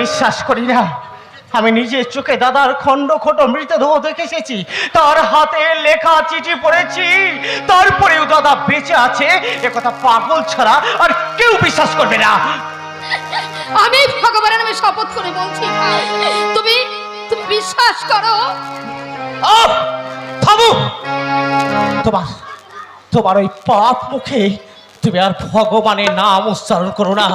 বিশ্বাস করি না। আমি নিজের চোখে দাদার খণ্ড খোটো মৃতদেহ দেখে এসেছি। তার হাতে লেখা চিঠি পড়েছি। তারপরেও দাদা বেঁচে আছে। এ কথা পাগল ছাড়া আর কেউ বিশ্বাস করবে না। আমি ভগবানের নামে শপথ করে বলছি তুমি তুমি বিশ্বাস করো! থামো! তোমার তোমার ওই পাপ মুখে তুমি আর ভগবানের নাম উচ্চারণ করো না।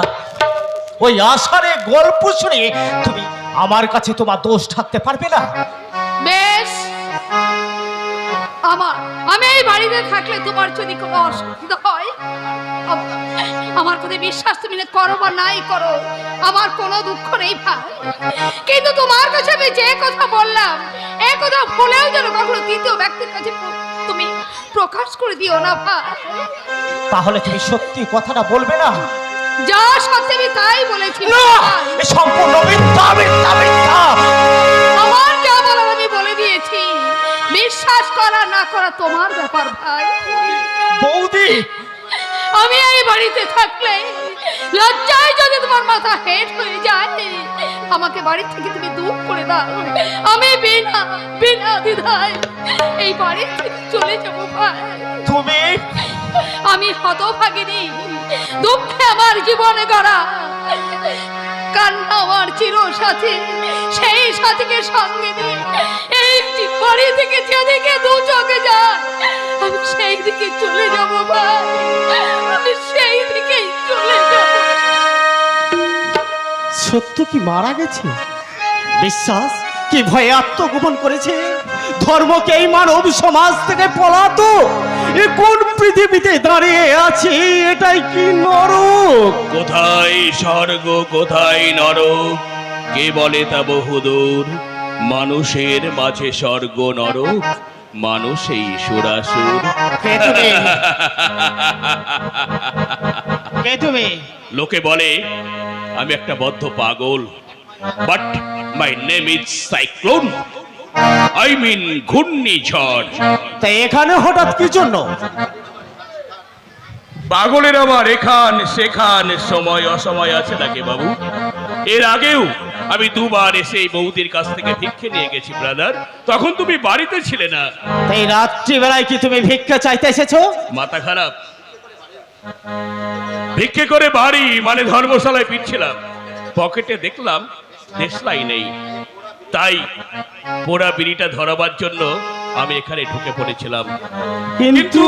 ওই আষাঢ়ে গল্প শুনে তুমি আমার কাছে তোমার দোষ থাকতে পারবে না? বেশ। আমার আমি এই বাড়িতে থাকলে তোমার যদি কোনো অসুবিধা হয় আমার প্রতি বিশ্বাস তুমি না করো বা নাই করো আমার কোনো দুঃখ নেই ভাই। কিন্তু তোমার কাছে আমি যে কথা বললাম এ কথা ভুলেও যেন কখনো তৃতীয় ব্যক্তির কাছে তুমি প্রকাশ করে দিও না ভাই। তাহলে তুমি সত্যি কথাটা বলবে না? যা সত্যি আমি তাই বলেছি। না এ সম্পূর্ণ মিথ্যা মিথ্যা মিথ্যা। আমার যা বলার আমি বলে দিয়েছি। বিশ্বাস করা না করা তোমার ব্যাপার ভাই। বৌদি। আমি এই বাড়িতে থাকলে লজ্জায় যদি তোমার মাথা হেট হয়ে যায় আমাকে বাড়ি থেকে তুমি দূর করে দাও। আমি বিনা বিনা দ্বিধায় এই বাড়ি থেকে চলে যাব ভাই। তুমি আমি হতভাগিনী। দুঃখে আমার জীবনে গড়া। কান্না আমার চির সাথী সেই সাথীকে সঙ্গে নিয়ে এই বাড়ি থেকে যেদিকে দু চোখে আমি সেই দিকে চলে যাব ভাই আমি সেই চলে সত্য কি মারা গেছে? বিশ্বাস কি ভয়ে আত্মগোপন করেছে? ধর্মকে এই মানব সমাজ থেকে পলাতো এ কোন পৃথিবীতে দাঁড়িয়ে আছে এটাই কি নরক? কোথায় স্বর্গ কোথায় নরক? কে বলে তা বহুদূর? মানুষের মাঝে স্বর্গ নরক মানুষেই সুরাসুর। কে তুমি? লোকে বলে আমি একটা বদ্ধ পাগল। But my name is cyclone I mean ঘূর্ণিঝড়। তাই এখানে হঠাৎ কি জন্য? পাগলের আবার এখান সেখান সময় অসময় আছে নাকি বাবু? এর আগেও আমি দুবার এসে এই বৌদির কাছ থেকে ভিক্ষে নিয়ে গেছি ব্রাদার তখন তুমি বাড়িতে ছিলে না। তাই রাত্রিবেলায় কি তুমি ভিক্ষা চাইতে এসেছ? মাথা খারাপ। ভিক্ষে করে বাড়ি মানে ধর্মশালায় ফিরছিলাম। পকেটে দেখলাম দেশলাই নেই। তাই পোড়া বিড়িটা ধরাবার জন্য আমি এখানে ঢুকে পড়েছিলাম। কিন্তু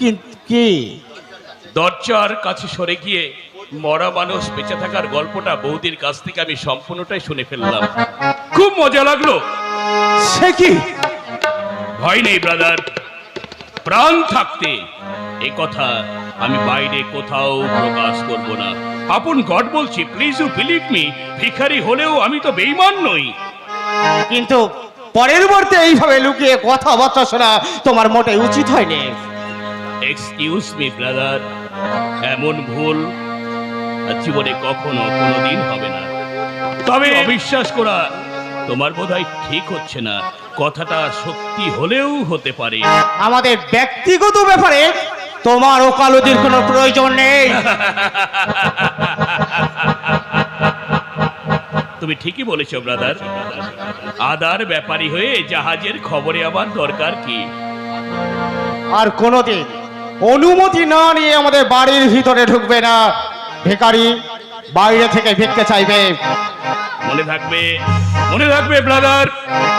কিন্তু কি? দরজার কাছে সরে গিয়ে মরা মানুষ বেঁচে থাকার গল্পটা বৌদির কাছ থেকে আমি সম্পূর্ণটাই শুনে ফেললাম। খুব মজা লাগল। সে কি? ভয় নেই ব্রাদার প্রাণ থাকতে এ কথা আমি বাইরে কোথাও প্রকাশ করব না। আপন গড বলছি প্লিজ ইউ বিলিভ মি ভিখারি হলেও আমি তো বেইমান নই। কিন্তু পরের মুহূর্তে এইভাবে লুকিয়ে কথাবার্তা শোনা তোমার মোটে উচিত হয়নি। এক্সকিউজ মি ব্রাদার এমন ভুল জীবনে কখনো কোনোদিন হবে না। তবে অবিশ্বাস করা তোমার বোধহয় ঠিক হচ্ছে না। কথাটা সত্যি হলেও হতে পারে। আমাদের ব্যক্তিগত ব্যাপারে তোমার ওকালতির কোনো প্রয়োজন নেই। তুমি ঠিকই বলেছ ব্রাদার আদার ব্যাপারী হয়ে জাহাজের খবরে আমার দরকার কি? আর কোনোদিন অনুমতি না নিয়ে আমাদের বাড়ির ভিতরে ঢুকবে না। ভিখারি বাইরে থেকে ভিক্ষে চাইবে। মনে থাকবে মনে থাকবে ব্রাদার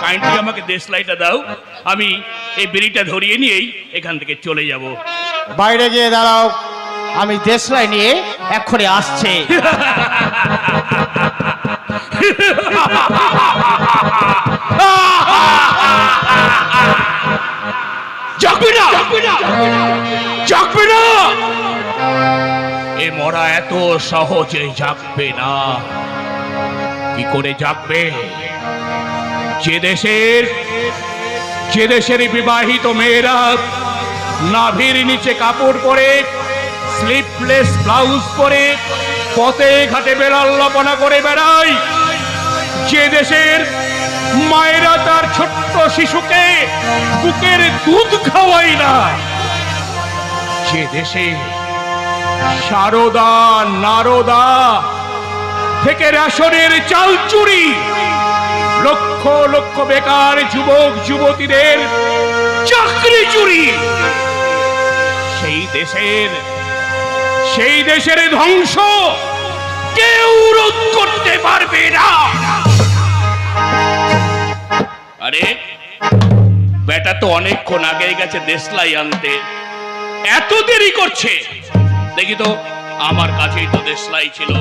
কাইন্ডলি আমাকে দেশলাইটা দাও। আমি এই বিড়িটা ধরিয়ে নিয়েই এখান থেকে চলে যাব। বাইরে গিয়ে দাঁড়াও। আমি দেশলাই নিয়ে এক্ষুনি আসছে। জাগবে না। জাগবে না। এ মরা এত সহজে জাগবে না। কি করে জাগবে? যে দেশের যে দেশের বিবাহিত মেয়েরা নাভির নিচে কাপড় পরে স্লিপলেস ব্লাউজ পরে পথে ঘাটে বেড়াল্লাপনা করে বেড়ায় যে দেশের মায়েরা তার ছোট্ট শিশুকে বুকের দুধ খাওয়াই না। যে দেশে সারদা, নারদা থেকে রেশনের চাল চুরি। লক্ষ লক্ষ বেকার যুবক, যুবতীদের চাকরি চুরি। সেই দেশের সেই দেশের ধ্বংস কেউ রোধ করতে পারবে না। আরে, বেটা তো অনেকক্ষণ আগে গেছে দেশলাই আনতে। এত দেরি করছে? দেখি তো, আমার কাছেই তো দেশলাই ছিল।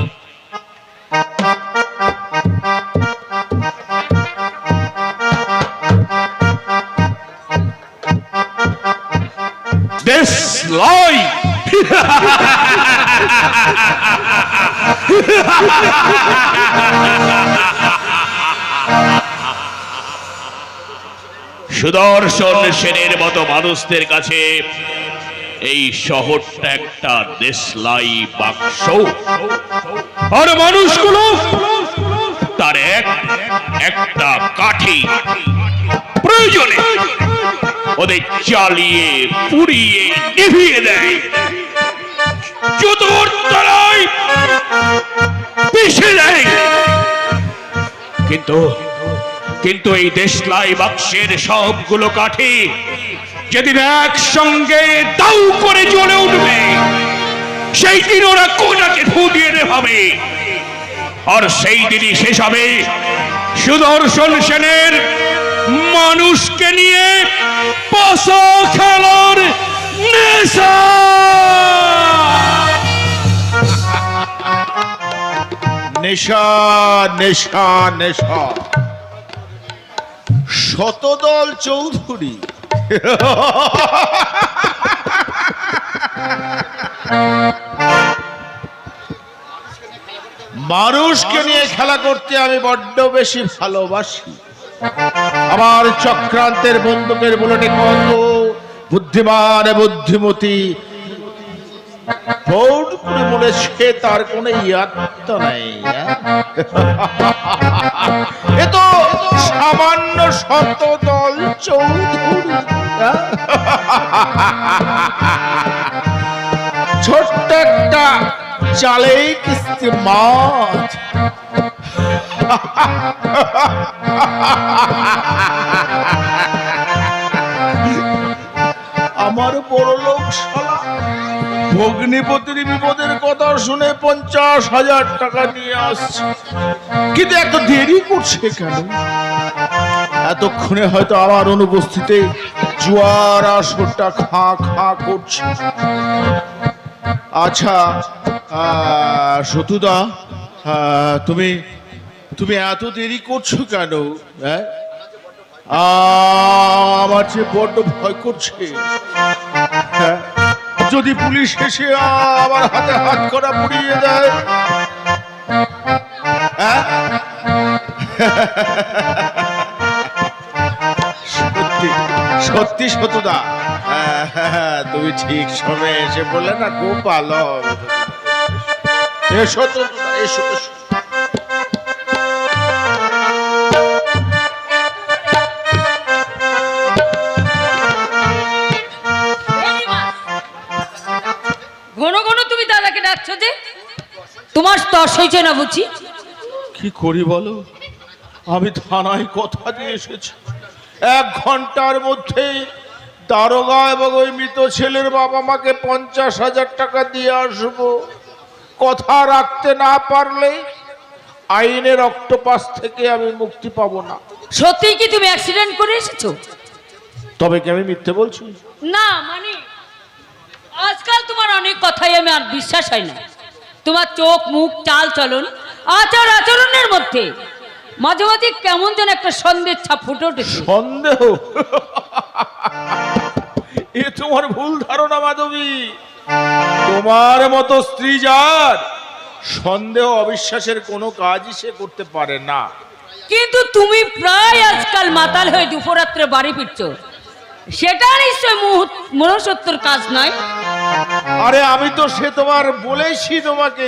দেশলাই! সুদর্শন সেনের মতো মানুষদের কাছে এই শহরটা একটা দেশলাই বাক্স। আর মানুষগুলো তার এক, একটা কাঠি প্রয়োজনে ওদের চালিয়ে পুড়িয়ে নিভিয়ে দেয়। জুতোর তলায় পিষে দেয়। কিন্তু কিন্তু এই দেশলাই বাক্সের সবগুলো কাঠি যেদিন একসঙ্গে দাউ করে জ্বলে উঠবে, সেই দিন ওরা কোনাকে ফু দিয়ে হবে আর সেই দিনই শেষ হবে সুদর্শন সেনের মানুষকে নিয়ে পাশা খেলার নেশা নেশা নেশা। শতদল চৌধুরী মানুষকে নিয়ে খেলা করতে আমি বড্ড বেশি ভালোবাসি আমার চক্রান্তের বন্দুকের বুলেটে কত বুদ্ধিমান বুদ্ধিমতী করে বলেছে তার কোনো ইয়াত্তা নাই হ্যাঁ? এ তো সামান্য শত দল চৌধুরী? ছোট্ট একটা চালেই কিস্তি মাছ আমার বড় লোক শালা। ভগ্নিপতির বিপদের কথা শুনে পঞ্চাশ হাজার টাকা নিয়ে আসছে। কিন্তু এত দেরি করছে কেন? এতক্ষণে হয়তো আমার অনুপস্থিতে জোয়ার আসরটা খা খা করছে। আচ্ছা সতুদা তুমি তুমি এত দেরি করছ কেন? হ্যাঁ? আমার যে বড্ড ভয় করছে। হ্যাঁ? যদি পুলিশ এসে আমার হাতে হাত করা পুড়িয়ে দেয়। হ্যাঁ? সত্যি সত্যি সত্যদা হ্যাঁ, তুমি ঠিক সময়ে এসে বললে না খুব এসো তো এসো। তোমার স্তর হয়েছে না বুঝি? কি করি বলো? আমি থানায় কথা দিয়ে এসেছি। এক ঘণ্টার মধ্যে দারোগা এবং ওই মৃত ছেলের বাবা মাকে পঞ্চাশ হাজার টাকা দিয়ে আসব। কথা রাখতে না পারলে আইনের অক্টোপাস থেকে আমি মুক্তি পাবো না। সত্যি কি তুমি অ্যাক্সিডেন্ট করে এসেছ? তবে কি আমি মিথ্যে বলছি? না মানে আজকাল তোমার অনেক কথাই আমি আর বিশ্বাস হয় না। তোমার চোখ মুখ চাল চলন আচার আচরণের মধ্যে। মাঝে মাঝে কেমন যেন একটা সন্দেহ ছাপ ফুটে উঠেছে। সন্দেহ? এ তোমার ভুল ধারণা মাধবী। তোমার মতো স্ত্রী যার সন্দেহ অবিশ্বাসের কোনো কাজই সে করতে পারে না। কিন্তু তুমি প্রায় আজকাল মাতাল হয়ে দুপুরাত্রে বাড়ি ফিরছো। সেটা নিশ্চয় মনুষ্যত্বর কাজ নয়। আরে আমি তো সে তোমার বলেছি তোমাকে।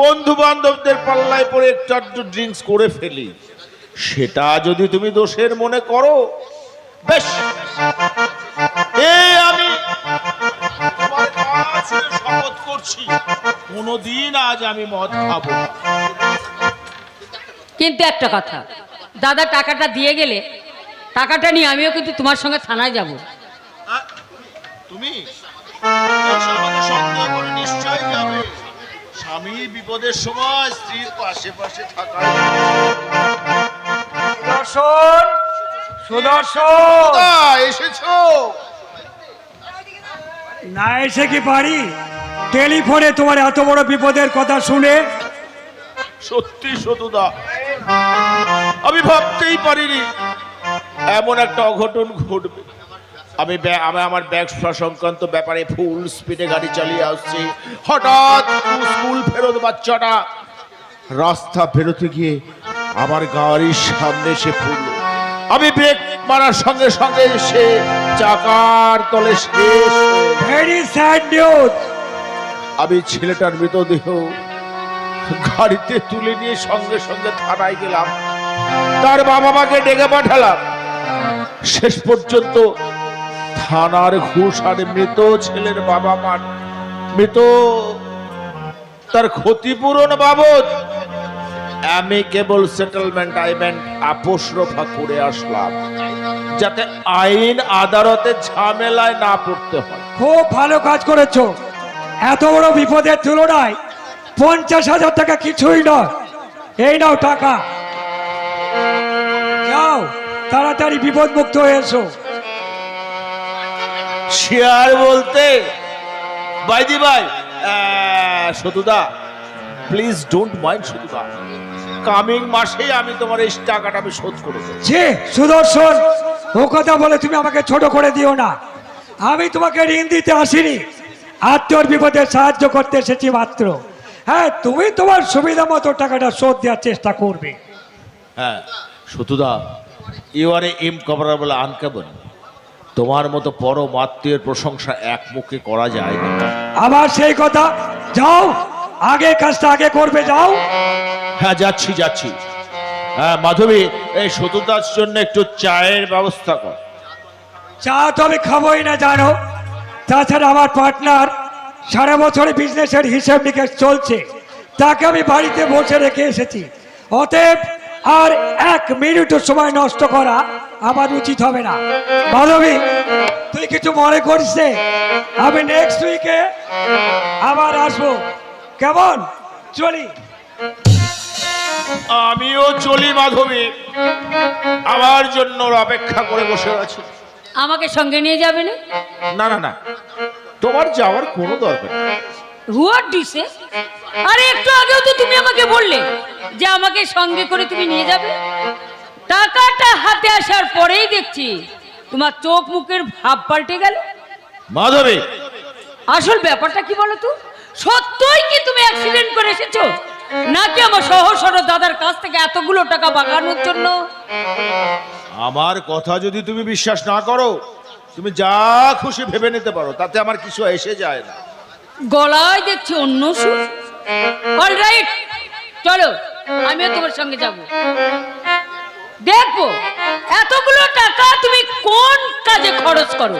বন্ধু বান্ধবদের পাল্লায় পরে একটু আধটু ড্রিঙ্কস করে ফেলি। সেটা যদি তুমি দোষের মনে করো বেশ। এই আমি শপথ করছি কোনোদিন আজ আমি মদ খাব কিন্তু একটা কথা দাদা টাকাটা দিয়ে গেলে টাকাটা নিয়ে আমিও কিন্তু তোমার সঙ্গে থানায় যাব। তুমি? স্বামী বিপদের সময় স্ত্রীর পাশে পাশে থাকা সুদর্শন সুদর্শন। এসেছ? না এসে কি পারি? টেলিফোনে তোমার এত বড় বিপদের কথা শুনে। সত্যি সতুদা আমি ভাবতেই পারিনি এমন একটা অঘটন ঘটবে। আমি আমি আমার ব্যাগ সংক্রান্ত ব্যাপারে ফুল স্পিডে গাড়ি চালিয়ে আসছি। হঠাৎ স্কুল ফেরত বাচ্চাটা রাস্তা ফেরোতে গিয়ে আমার গাড়ির সামনে এসে ফুল আমি ব্রেক মারার সঙ্গে সঙ্গে সে চাকার তলে শেষ গেল। ভেরি স্যাড নিউজ আমি ছেলেটার মৃতদেহ গাড়িতে তুলে নিয়ে সঙ্গে সঙ্গে থানায় গেলাম। তার বাবা মাকে ডেকে পাঠালাম। শেষ পর্যন্ত থানার ঘুষ আর মৃত ছেলের বাবা মার। মৃত তার ক্ষতিপূরণ বাবদ আমি কেবল সেটেলমেন্ট আইমেন্ট আপোষ রফা করে আসলাম, যাতে আইন আদালতে ঝামেলায় না পড়তে হয়। খুব ভালো কাজ করেছ। এত বড় বিপদের তুলনায় পঞ্চাশ হাজার টাকা কিছুই নয়। এই নাও টাকা। যাও, তাড়াতাড়ি বিপদ মুক্ত হয়ে এসো। শেয়ার বলতে? বাইদি ভাই সতুদা প্লিজ ডোন্ট মাইন্ড সতুদা কামিং মাসেই আমি তোমার এই টাকাটা আমি শোধ করে দেবো। যে সুদর্শন ও কথা বলে তুমি আমাকে ছোট করে দিও না। আমি তোমাকে ঋণ দিতে আসিনি। আত্মীয়র বিপদে সাহায্য করতে এসেছি মাত্র। হ্যাঁ তুমি তোমার সুবিধা মতো টাকাটা শোধ দেওয়ার চেষ্টা করবে। হ্যাঁ সতুদা ইউ আর এ ইনকভারেবল আনকেবল তোমার মতো পরম আত্মীয়ের প্রশংসা এক মুখে করা যায় না। আবার সেই কথা যাও আগে কাজটা আগে করবে যাও। হ্যাঁ যাচ্ছি যাচ্ছি। হ্যাঁ মাধবী এই সতুদার জন্য একটু চায়ের ব্যবস্থা কর। চা তো আমি খাবোই না জানো। তাছাড়া আমার পার্টনার সারা বছরে বিজনেসের হিসাব নিকেশ চলছে। তাকে আমি বাড়িতে বসে রেখে এসেছি। অতএব আর এক মিনিটও সময় নষ্ট করা আমার উচিত হবে না। মাধবী তুই কিছু মনে করিস আমি নেক্সট উইকে আবার আসব। কেমন? চলি। আমিও চলি মাধবী। আমার জন্য অপেক্ষা করে বসে আছি। আমাকে সঙ্গে নিয়ে যাবে না? না না না। তোমার যাওয়ার কোনো দরকার নেই। হুয়ার ডিসে আরে একটু আগেও তো তুমি আমাকে বললে যে আমাকে সঙ্গে করে তুমি নিয়ে যাবে। টাকাটা হাতে আসার পরেই দেখছি তোমার চোখ মুখের ভাব পাল্টে গেল। মাধবী। আসল ব্যাপারটা কি বলো তো? সত্যই কি তুমি অ্যাক্সিডেন্ট করে এসেছ? নাকি আমার দাদার কাছ থেকে এতগুলো টাকা বাগানোর জন্য? আমার কথা যদি তুমি বিশ্বাস না করো তুমি যা খুশি ভেবে নিতে পারো তাতে আমার কিছু এসে যায় না। গলায় দেখছি অন্য সুর। অলরাইট চলো আমিও তোমার সঙ্গে যাব। দেখব এতগুলো টাকা তুমি কোন কাজে খরচ করো?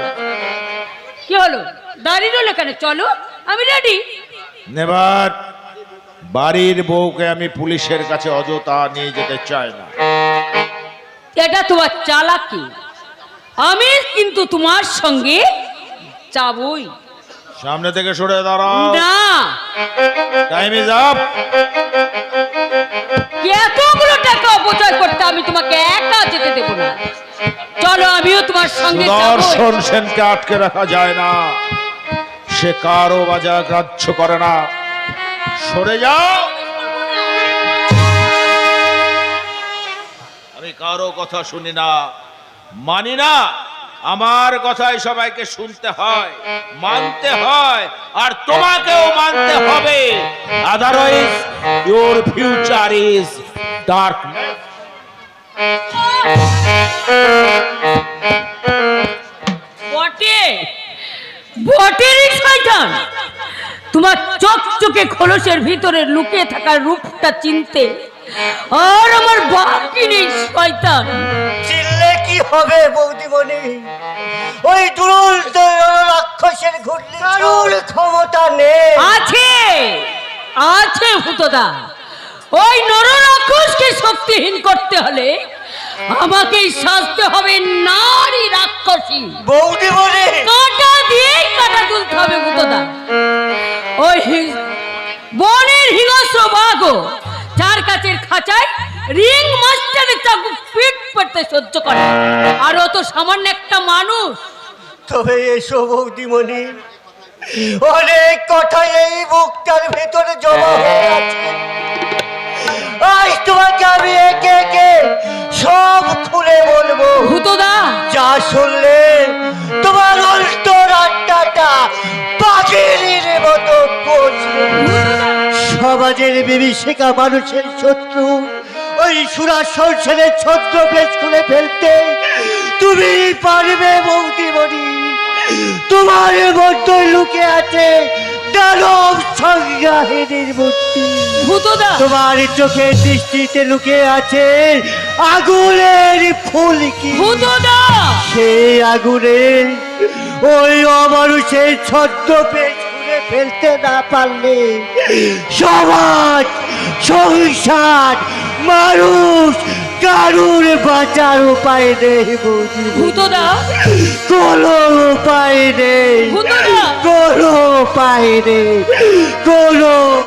কি হলো? দাঁড়িয়ে রইল কেন? চলো আমি রেডি নেবার বাড়ির বউকে আমি পুলিশের কাছে অযথা নিয়ে যেতে চাই না। এটা তোমার চালাকি। আমি কিন্তু তোমার সঙ্গে যাবই। সামনে থেকে সরে দাঁড়াও। না। টাইম ইজ আপ এতগুলো টাকা অপচয় করতে আমি তোমাকে একা যেতে দেবো না। চলো আমিও তোমার সঙ্গে যাব। সুদর্শন সেনকে আটকে রাখা যায় না। সে কারও বাজার গ্রাহ্য করে না। সরে যাও। আমি কারও কথা শুনি না। মানি না। আমার কথাই সবাইকে শুনতে হয়, মানতে হয়, আর তোমাকেও মানতে হবে। Otherwise your future is dark বটে? বটে রে শয়তান! তোমার চকচকে খোলসের ভিতরে লুকিয়ে থাকা রূপটা চিনতে আর আমার বাকি নেই, শয়তান। হবে বৌদিমণি? ওই দুরুল রাক্ষসের ঘুরলে কারোর ক্ষমতা নেই। আছে আছে হুতদা ওই নররাক্ষসকে শক্তিহীন করতে হলে আমাকেই সাজতে হবে নারী রাক্ষসী। বৌদিমণি! কাঁটা দিয়েই কাঁটা তুলতে হবে ভূতদা। ওই বনের হিংস্র বাঘ কাছের খাঁচায় রিং মাস্টারের চাকু পিট পড়তে সহ্য করে। আর ও তো সামান্য একটা মানুষ। তবে এসো বৌদিমণি অনেক কথা এই বুকটার ভেতরে জমা হয়ে আছে। আজ তোমাকে আমি একে একে সব খুলে বলব। ভূতদা! যা শুনলে তোমার অন্তর আত্মাটা পাখির মতো পচবে সমাজের বিভীষিকা মানুষের শত্রু। ওই সুরা সংসারের ছত্র বেশ করে ফেলতে তুমি পারবে বৌদিমণি তোমার মধ্যে লুকে আছে দানব মূর্তি। তোমার চোখের দৃষ্টিতে লুকে আছে আগুনের ফুলকি ভূতদা! সেই আগুনে ওই অমানুষের ছদ্ম ছুঁড়ে ফেলতে না পারলে সমাজ সংসার মানুষ কারুর বাঁচার উপায় নেই ভূতদা কোনো উপায় নেই। ভূতদা! কোনো উপায় নেই। কোনো